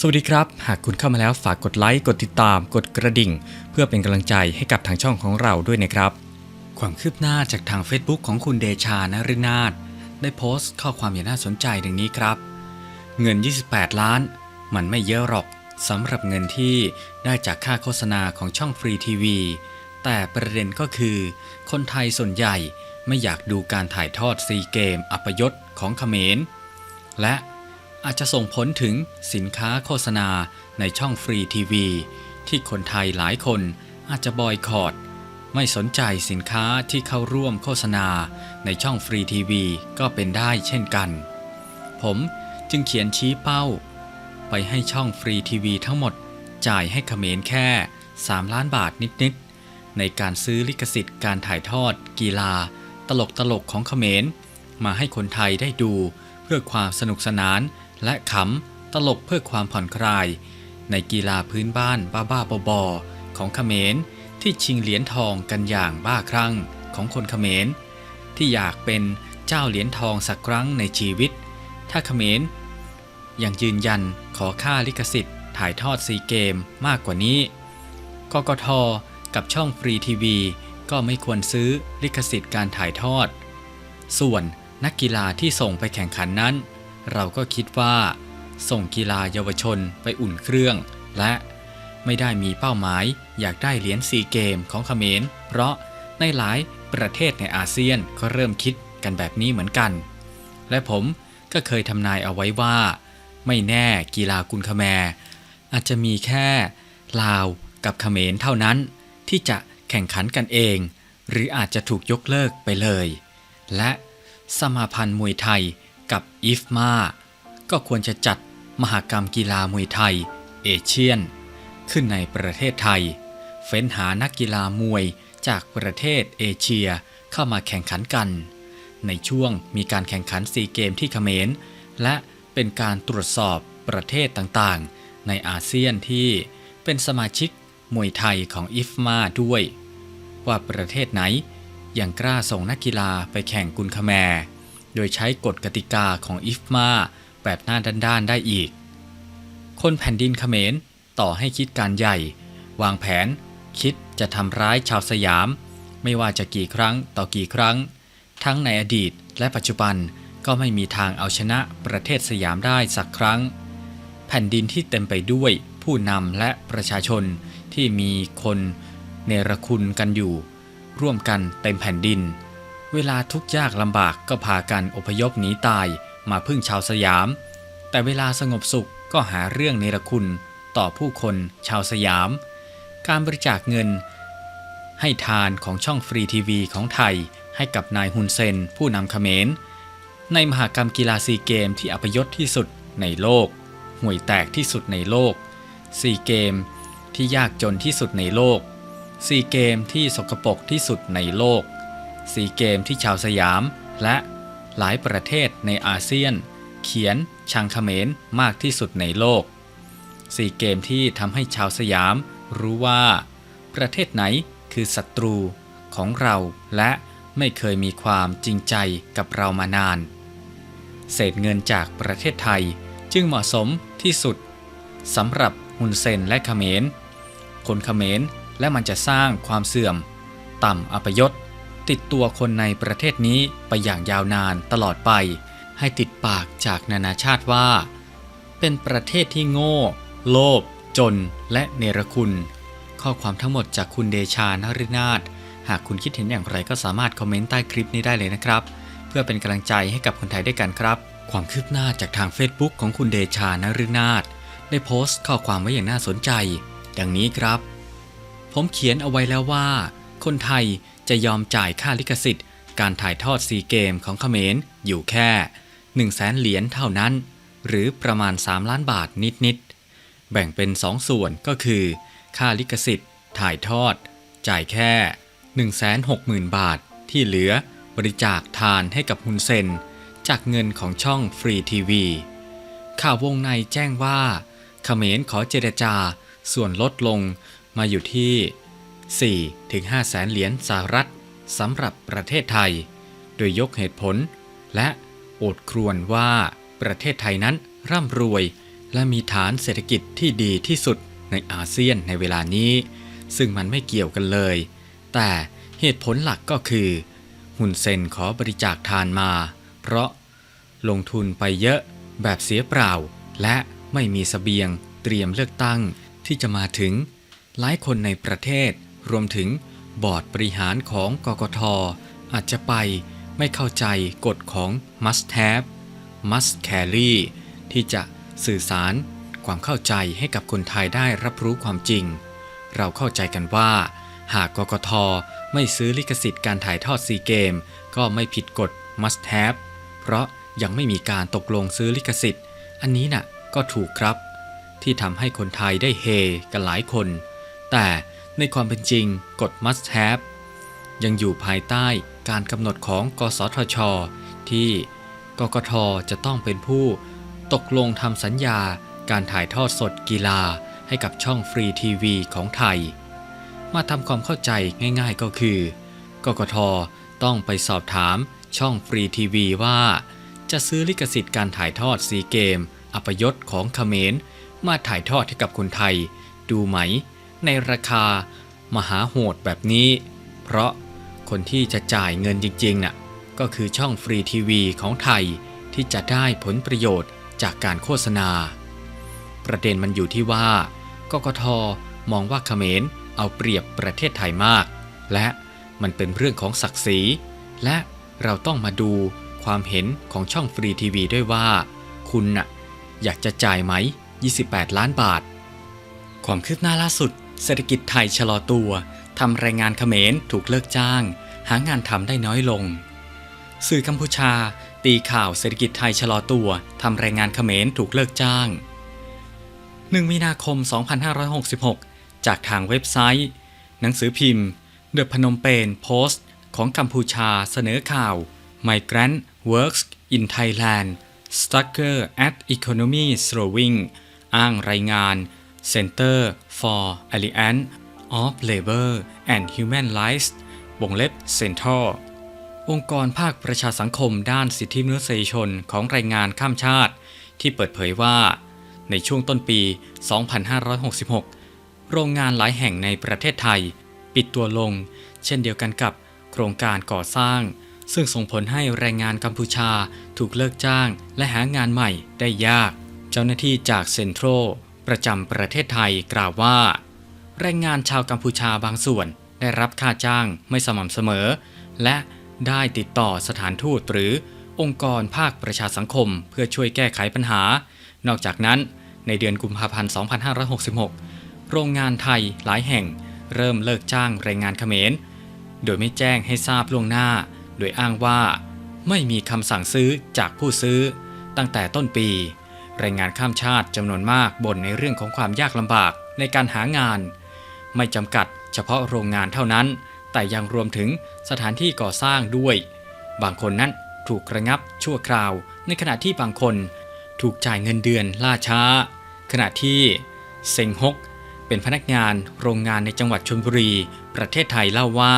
สวัสดีครับ หากคุณเข้ามาแล้วฝากกดไลค์กดติดตาม กดกระดิ่ง เพื่อเป็นกำลังใจให้กับทางช่องของเราด้วยนะครับ ความคืบหน้าจากทาง Facebook ของคุณเดชานฤนาถได้โพสต์ข้อความอย่างน่าสนใจดังนี้ครับ เงิน 28 ล้าน มันไม่เยอะหรอกสำหรับเงินที่ได้จากค่าโฆษณาของช่องฟรีทีวีแต่ประเด็นก็คือ คนไทยส่วนใหญ่ไม่อยากดูการถ่ายทอดซีเกม อัปยศของเขมรและ อาจจะส่งผลถึงสินค้าโฆษณาในช่องฟรีทีวี ที่คนไทยหลายคนอาจจะบอยคอรดไม่สนใจสินค้าที่เข้าร่วมโฆษณาในช่องฟรีทีวีก็เป็นได้เช่นกัน ผมจึงเขียนชี้เป้า ไปให้ช่องฟรีทีวีทั้งหมดจ่ายให้เขมรแค่ 3 ล้านบาทนิดๆ ในการซื้อลิขสิทธิ์การถ่ายทอดกีฬา ตลกตลกๆของเขมร มาให้คนไทยได้ดู พื่อความสนุกสนาน และขำตลกเพื่อความผ่อนคลาย ในกีฬาพื้นบ้านบ้าๆบอๆของเขมรที่ชิงเหรียญทองกันอย่างบ้าคลั่งของคนเขมร ที่อยากเป็นเจ้าเหรียญทองสักครั้งในชีวิต ถ้าเขมรยังยืนยันขอค่าลิขสิทธิ์ ถ่ายทอดซีเกมมากกว่านี้กกทกับช่องฟรีทีวีก็ไม่ควรซื้อลิขสิทธิ์การถ่ายทอด ส่วน นักกีฬาที่ส่งไปแข่งขันนั้น เราก็คิดว่า ส่งกีฬาเยาวชนไปอุ่นเครื่อง และไม่ได้มีเป้าหมายอยากได้เหรียญซีเกมของเขมร เพราะในหลายประเทศในอาเซียนก็เริ่มคิดกันแบบนี้เหมือนกัน และผมก็เคยทำนายเอาไว้ว่า ไม่แน่กีฬากุนคแมรอาจจะมีแค่ลาวกับเขมรเท่านั้น ที่จะแข่งขันกันเอง หรืออาจจะถูกยกเลิกไปเลย และ สมาพันธ์มวยไทยกับอิฟมาก็ควรจะจัดมหกรรมกีฬามวยไทย เอเชียน ขึ้นในประเทศไทย เฟ้นหานักกีฬามวยจากประเทศเอเชียเข้ามาแข่งขันกัน ในช่วงมีการแข่งขันซีเกมที่เขมร และเป็นการตรวจสอบประเทศต่างๆ ในอาเซียนที่เป็นสมาชิกมวยไทยของอิฟมาด้วย ว่าประเทศไหน ยังกล้าส่งนักกีฬาไปแข่งกุนคแมร์โดยใช้กฎกติกาของอิฟมาแบบหน้าด้านๆได้อีก คนแผ่นดินเขมรต่อให้คิดการใหญ่ วางแผน คิดจะทำร้ายชาวสยาม ไม่ว่าจะกี่ครั้งต่อกี่ครั้ง ทั้งในอดีตและปัจจุบันก็ไม่มีทางเอาชนะประเทศสยามได้สักครั้ง แผ่นดินที่เต็มไปด้วยผู้นำและประชาชนที่มีคนเนรคุณกันอยู่ ร่วมกันเต็มแผ่นดิน เวลาทุกยากลำบากก็พากันอพยพหนีตายมาพึ่งชาวสยาม แต่เวลาสงบสุขก็หาเรื่องเนรคุณต่อผู้คนชาวสยาม การบริจาคเงิน ให้ทานของช่องฟรีทีวีของไทยให้กับนายฮุนเซนผู้นำเขมร ในมหากรรมกีฬาซีเกมที่อัปยศที่สุดในโลก ห่วยแตกที่สุดในโลกซีเกมที่ยากจนที่สุดในโลก ซีเกมที่สกปรกที่สุดในโลกซีเกมที่ชาวสยาม และหลายประเทศในอาเซียน เขียนชังเขมรมากที่สุดในโลกซีเกมที่ทำให้ชาวสยามรู้ว่า ประเทศไหนคือศัตรูของเราและไม่เคยมีความจริงใจกับเรามานาน เศษเงินจากประเทศไทยจึงเหมาะสมที่สุดสำหรับฮุนเซนและเขมร คนเขมร และมันจะสร้างความเสื่อม ต่ำอัปยศ ติดตัวคนในประเทศนี้ไปอย่างยาวนานตลอดไป ให้ติดปากจากนานาชาติว่า เป็นประเทศที่โง่ โลภจนและเนรคุณ ข้อความทั้งหมดจากคุณเดชานฤนาถหากคุณคิดเห็นอย่างไรก็สามารถคอมเมนต์ใต้คลิปนี้ได้เลยนะครับ เพื่อเป็นกำลังใจให้กับคนไทยด้วยกันครับ ความคืบหน้าจากทาง Facebook ของคุณเดชานฤนาถได้โพสต์ข้อความไว้อย่างน่าสนใจ ดังนี้ครับ ผมเขียนเอาไว้แล้วว่า คนไทยจะยอมจ่ายค่าลิขสิทธิ์ การถ่ายทอดซีเกมของเขมรอยู่แค่1 0 0 0 0แสนเหรียญเท่านั้น หรือประมาณ 3 ล้านบาทนิดๆ แบ่งเป็น 2 ส่วนก็คือ ค่าลิขสิทธิ์ ถ่ายทอด จ่ายแค่ 160,000 บาท ที่เหลือบริจาคทานให้กับฮุนเซน จากเงินของช่องฟรีทีวีข่าววงในแจ้งว่าเขมรขอเจรจาส่วนลดลง มาอยู่ที่ 4-5แสนเหรียญสหรัฐสำหรับประเทศไทย โดยยกเหตุผล และโอดครวญว่าประเทศไทยนั้นร่ำรวย และมีฐานเศรษฐกิจที่ดีที่สุดในอาเซียนในเวลานี้ ซึ่งมันไม่เกี่ยวกันเลย แต่เหตุผลหลักก็คือหุนเซนขอบริจาคทานมา เพราะลงทุนไปเยอะแบบเสียเปล่า และไม่มีสเสบียงเตรียมเลือกตั้งที่จะมาถึง หลายคนในประเทศ รวมถึงบอร์ดบริหารของกกทอาจจะไปไม่เข้าใจกฎของ must have must carry ที่จะสื่อสารความเข้าใจให้กับคนไทยได้รับรู้ความจริง เราเข้าใจกันว่า หากกกทไม่ซื้อลิขสิทธิ์การถ่ายทอดซีเกม ก็ไม่ผิดกฎ must have เพราะยังไม่มีการตกลงซื้อลิขสิทธิ์ อันนี้น่ะก็ถูกครับ ที่ทำให้คนไทยได้เฮกันหลายคน แต่ในความเป็นจริงกฎ must have ยังอยู่ภายใต้การกำหนดของกสทช ที่กกทจะต้องเป็นผู้ ตกลงทำสัญญาการถ่ายทอดสดกีฬาให้กับช่องฟรีทีวีของไทย มาทำความเข้าใจง่ายๆก็คือกกทต้องไปสอบถามช่องฟรีทีวีว่า จะซื้อลิขสิทธิ์การถ่ายทอดซีเกม อัปยศของเขมร มาถ่ายทอดให้กับคนไทย ดูไหม ในราคามหาโหดแบบนี้ เพราะคนที่จะจ่ายเงินจริงๆน่ะก็คือช่องฟรีทีวีของไทยที่จะได้ผลประโยชน์จากการโฆษณา ประเด็นมันอยู่ที่ว่ากกทมองว่าเขมรเอาเปรียบประเทศไทยมาก และมันเป็นเรื่องของศักดิ์ศรี และเราต้องมาดูความเห็นของช่องฟรีทีวีด้วยว่า คุณน่ะอยากจะจ่ายไหม 28 ล้านบาท ความคืบหน้าล่าสุด เศรษฐกิจไทยชะลอตัวทำแรงงานเขมรถูกเลิกจ้าง หางานทำได้น้อยลง สื่อกัมพูชา ตีข่าวเศรษฐกิจไทยชะลอตัวทำแรงงานเขมรถูกเลิกจ้าง 1 มีนาคม 2566 จากทางเว็บไซต์ หนังสือพิมพ์ The Phnom Penh Post ของกัมพูชาเสนอข่าว Migrant Works in Thailand Stucker at Economy Slowing อ้างรายงาน Center for Alliance of Labor and Human Rights วงเล็บ Central องค์กรภาคประชาสังคมด้านสิทธิมนุษยชนของแรงงานข้ามชาติ ที่เปิดเผยว่า ในช่วงต้นปี 2566 โรงงานหลายแห่งในประเทศไทย ปิดตัวลง เช่นเดียวกันกับโครงการก่อสร้าง ซึ่งส่งผลให้แรงงานกัมพูชาถูกเลิกจ้างและหางานใหม่ได้ยาก เจ้าหน้าที่จากเซ็นทรัล ประจำประเทศไทยกล่าวว่า แรงงานชาวกัมพูชาบางส่วนได้รับค่าจ้างไม่สม่ำเสมอ และได้ติดต่อสถานทูตหรือองค์กรภาคประชาสังคม เพื่อช่วยแก้ไขปัญหา นอกจากนั้นในเดือนกุมภาพันธ์ 2566 โรงงานไทยหลายแห่งเริ่มเลิกจ้างแรงงานเขมร โดยไม่แจ้งให้ทราบล่วงหน้า โดยอ้างว่า ไม่มีคำสั่งซื้อจากผู้ซื้อ ตั้งแต่ต้นปี แรงงานข้ามชาติจำนวนมากบ่นในเรื่องของความยากลำบากในการหางาน ไม่จำกัดเฉพาะโรงงานเท่านั้น แต่ยังรวมถึงสถานที่ก่อสร้างด้วย บางคนนั้นถูกระงับชั่วคราว ในขณะที่บางคนถูกจ่ายเงินเดือนล่าช้า ขณะที่เซ็งฮกเป็นพนักงานโรงงานในจังหวัดชลบุรี ประเทศไทยเล่าว่า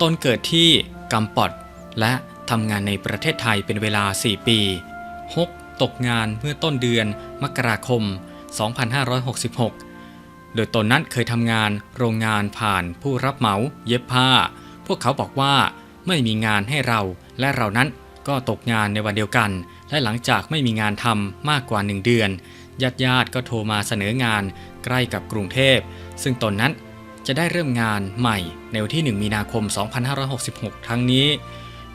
ตนเกิดที่กัมปอดและทำงานในประเทศไทยเป็นเวลา 4 ปีฮก ตกงานเมื่อต้นเดือนมกราคม 2566 โดยตนนั้นเคยทำงานโรงงานผ่านผู้รับเหมาเย็บผ้า พวกเขาบอกว่าไม่มีงานให้เราและเรานั้นก็ตกงานในวันเดียวกัน และหลังจากไม่มีงานทำมากกว่า1เดือนญาติญาติก็โทรมาเสนองานใกล้กับกรุงเทพ ซึ่งตนนั้นจะได้เริ่มงานใหม่ในวันที่ 1 มีนาคม 2566ทั้งนี้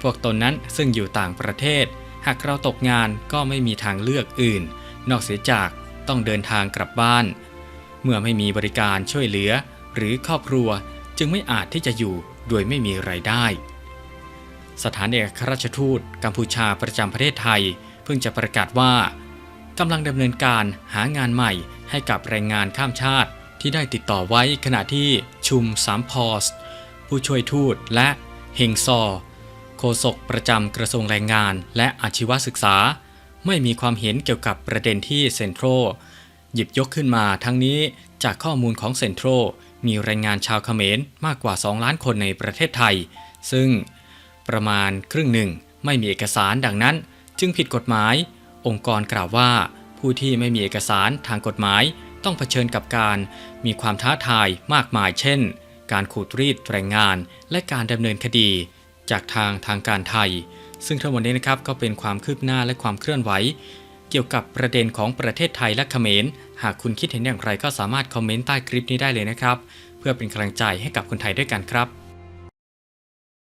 พวกตนนั้นซึ่งอยู่ต่างประเทศากเราตกงานก็ไม่มีทางเลือกอื่น นอกเสียจากต้องเดินทางกลับบ้าน เมื่อไม่มีบริการช่วยเหลือ หรือครอบครัวจึงไม่อาจที่จะอยู่โดยไม่มีไรายได้ สถานเอกอัครราชทูตกัมพูชาประจำประเทศไทย เพิ่งจะประกาศว่ากำลังดำเนินการหางานใหม่ให้กับแรงงานข้ามชาติที่ได้ติดต่อไว้ขณะที่ชุมสามพอสผู้ช่วยทูตและเฮงซอ โฆษกประจำกระทรวงแรงงาน และอาชีวศึกษา ไม่มีความเห็นเกี่ยวกับประเด็นที่เซ็นทรัลหยิบยกขึ้นมาทั้งนี้จากข้อมูลของเซ็นทรัลมีแรงงานชาวเขมรมากกว่า 2 ล้านคนในประเทศไทย ซึ่งประมาณครึ่งหนึ่งไม่มีเอกสารดังนั้น จึงผิดกฎหมาย องค์กรกล่าวว่า ผู้ที่ไม่มีเอกสารทางกฎหมายต้องเผชิญกับการมีความท้าทายมากมายเช่น การขูดรีดแรงงานและการดำเนินคดี จากทางทางการไทย ซึ่งทั้งหมดนี้นะครับก็เป็นความคืบหน้าและความเคลื่อนไหว เกี่ยวกับประเด็นของประเทศไทยและเขมร หากคุณคิดเห็นอย่างไรก็สามารถคอมเมนต์ใต้คลิปนี้ได้เลยนะครับ เพื่อเป็นกำลังใจให้กับคนไทยด้วยกันครับ